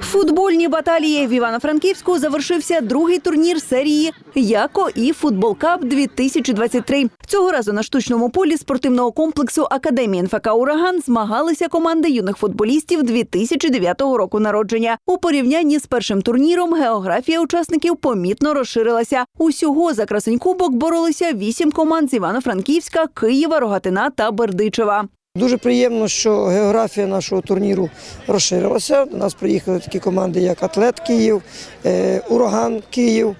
Футбольні баталії в Івано-Франківську завершився другий турнір серії Яко і Футбол Кап 2023 Цього разу на штучному полі спортивного комплексу Академії НФК Ураган змагалися команди юних футболістів 2009 року народження. У порівнянні з першим турніром географія учасників помітно розширилася. Усього за красень кубок боролися вісім команд з Івано-Франківська, Києва, Рогатина та Бердичева. Дуже приємно, що географія нашого турніру розширилася. До нас приїхали такі команди, як Атлет Київ, е, Ураган Київ.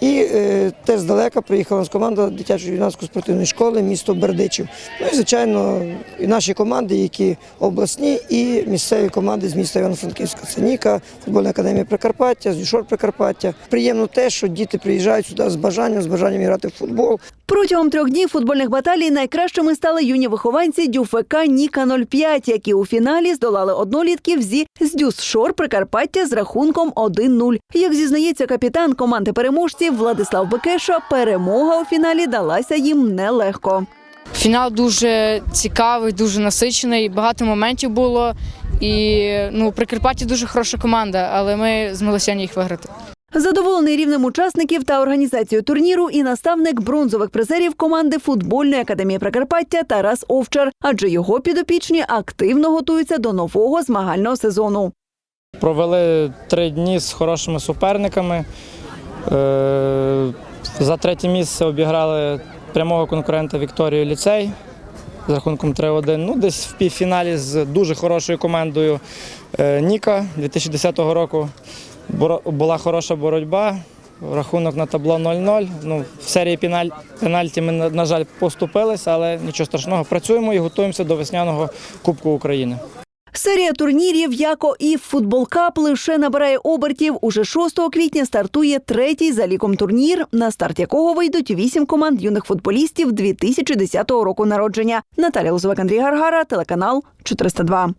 І е, теж здалека приїхала з команда дитячої юнацької спортивної школи місто Бердичів. Ну і звичайно, і наші команди, які обласні, і місцеві команди з міста Івано-Франківська. Це Ніка, футбольна академія Прикарпаття, Зюшор Прикарпаття. Приємно те, що діти приїжджають сюди з бажанням, з бажанням грати в футбол. Протягом трьох днів футбольних баталій найкращими стали юні вихованці ДЮФК Ніка 05, які у фіналі здолали однолітків зі Здюсшор Прикарпаття з рахунком 1-0. Як зізнається капітан команди переможців Владислав Бекеша, перемога у фіналі далася їм нелегко. Фінал дуже цікавий, дуже насичений. Багато моментів було. І ну, Прикарпатті дуже хороша команда, але ми змогли їх виграти. Задоволений рівнем учасників та організацією турніру і наставник бронзових призерів команди футбольної академії Прикарпаття Тарас Овчар, адже його підопічні активно готуються до нового змагального сезону. Провели три дні з хорошими суперниками. Е, За третє місце обіграли прямого конкурента Вікторію Ліцей з рахунком 3-1. Ну, десь в півфіналі з дуже хорошою командою е, Ніка 2010 року. Була хороша боротьба. Рахунок на табло 0-0. Ну, в серії пеналь... пенальті ми, на жаль, поступилися, але нічого страшного. Працюємо і готуємося до весняного Кубку України. Серія турнірів Яко і Футбол Кап лише набирає обертів. Уже 6 квітня стартує третій за ліком турнір, на старт якого вийдуть вісім команд юних футболістів 2010 року народження. Наталя Лозовик, Андрій Гаргара, телеканал 402.